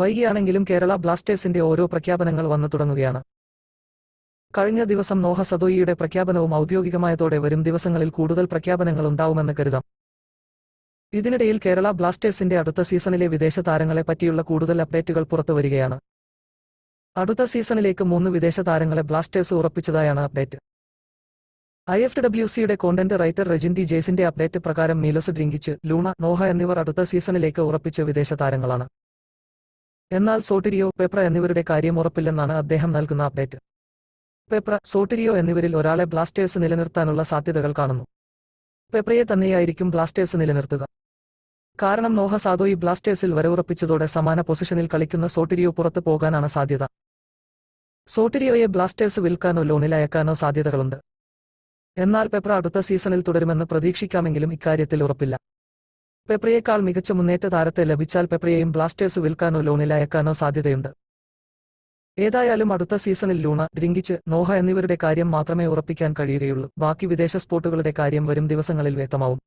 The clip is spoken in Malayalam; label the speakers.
Speaker 1: വൈകിയാണെങ്കിലും കേരള ബ്ലാസ്റ്റേഴ്സിന്റെ ഓരോ പ്രഖ്യാപനങ്ങൾ വന്നു തുടങ്ങുകയാണ്. കഴിഞ്ഞ ദിവസം നോഹ സദോയിയുടെ പ്രഖ്യാപനവും ഔദ്യോഗികമായതോടെ വരും ദിവസങ്ങളിൽ കൂടുതൽ പ്രഖ്യാപനങ്ങൾ ഉണ്ടാവുമെന്ന് കരുതാം. ഇതിനിടയിൽ കേരള ബ്ലാസ്റ്റേഴ്സിന്റെ അടുത്ത സീസണിലെ വിദേശ താരങ്ങളെ പറ്റിയുള്ള കൂടുതൽ അപ്ഡേറ്റുകൾ പുറത്തു വരികയാണ്. അടുത്ത സീസണിലേക്ക് മൂന്ന് വിദേശ താരങ്ങളെ ബ്ലാസ്റ്റേഴ്സ് ഉറപ്പിച്ചതായാണ് അപ്ഡേറ്റ്. ഐ എഫ് ഡബ്ല്യു സിയുടെ കോണ്ടന്റ് റൈറ്റർ റെജിൻഡി ജേസിന്റെ അപ്ഡേറ്റ് പ്രകാരം മീലസ് ഡ്രിങ്കിച്ച് ലൂണ നോഹ എന്നിവർ അടുത്ത സീസണിലേക്ക് ഉറപ്പിച്ച വിദേശ താരങ്ങളാണ്. എന്നാൽ സോട്ടിരിയോ പെപ്ര എന്നിവരുടെ കാര്യം ഉറപ്പില്ലെന്നാണ് അദ്ദേഹം നൽകുന്ന അപ്ഡേറ്റ് പെപ്ര സോട്ടിരിയോ എന്നിവരിൽ ഒരാളെ ബ്ലാസ്റ്റേഴ്സ് നിലനിർത്താനുള്ള സാധ്യതകൾ കാണുന്നു. പെപ്രയെ തന്നെയായിരിക്കും ബ്ലാസ്റ്റേഴ്സ് നിലനിർത്തുക. കാരണം നോഹ സാദോയി ബ്ലാസ്റ്റേഴ്സിൽ വരവുറപ്പിച്ചതോടെ സമാന പൊസിഷനിൽ കളിക്കുന്ന സോട്ടിരിയോ പുറത്തു പോകാനാണ് സാധ്യത. സോട്ടിരിയോയെ ബ്ലാസ്റ്റേഴ്സ് വിൽക്കാനോ ലോണിൽ അയക്കാനോ സാധ്യതകളുണ്ട്. എന്നാൽ പെപ്ര അടുത്ത സീസണിൽ തുടരുമെന്ന് പ്രതീക്ഷിക്കാമെങ്കിലും ഇക്കാര്യത്തിൽ ഉറപ്പില്ല. പെപ്രയേക്കാൾ മികച്ച മുന്നേറ്റ താരത്തെ ലഭിച്ചാൽ പെപ്രയെയും ബ്ലാസ്റ്റേഴ്സ് വിൽക്കാനോ ലോണിൽ അയക്കാനോ സാധ്യതയുണ്ട്. ഏതായാലും അടുത്ത സീസണിൽ ലൂണ ഡ്രിങ്കിച്ച് നോഹ എന്നിവരുടെ കാര്യം മാത്രമേ ഉറപ്പിക്കാൻ കഴിയുകയുള്ളൂ. ബാക്കി വിദേശ സ്പോട്ടുകളുടെ കാര്യം വരും ദിവസങ്ങളിൽ വ്യക്തമാവും.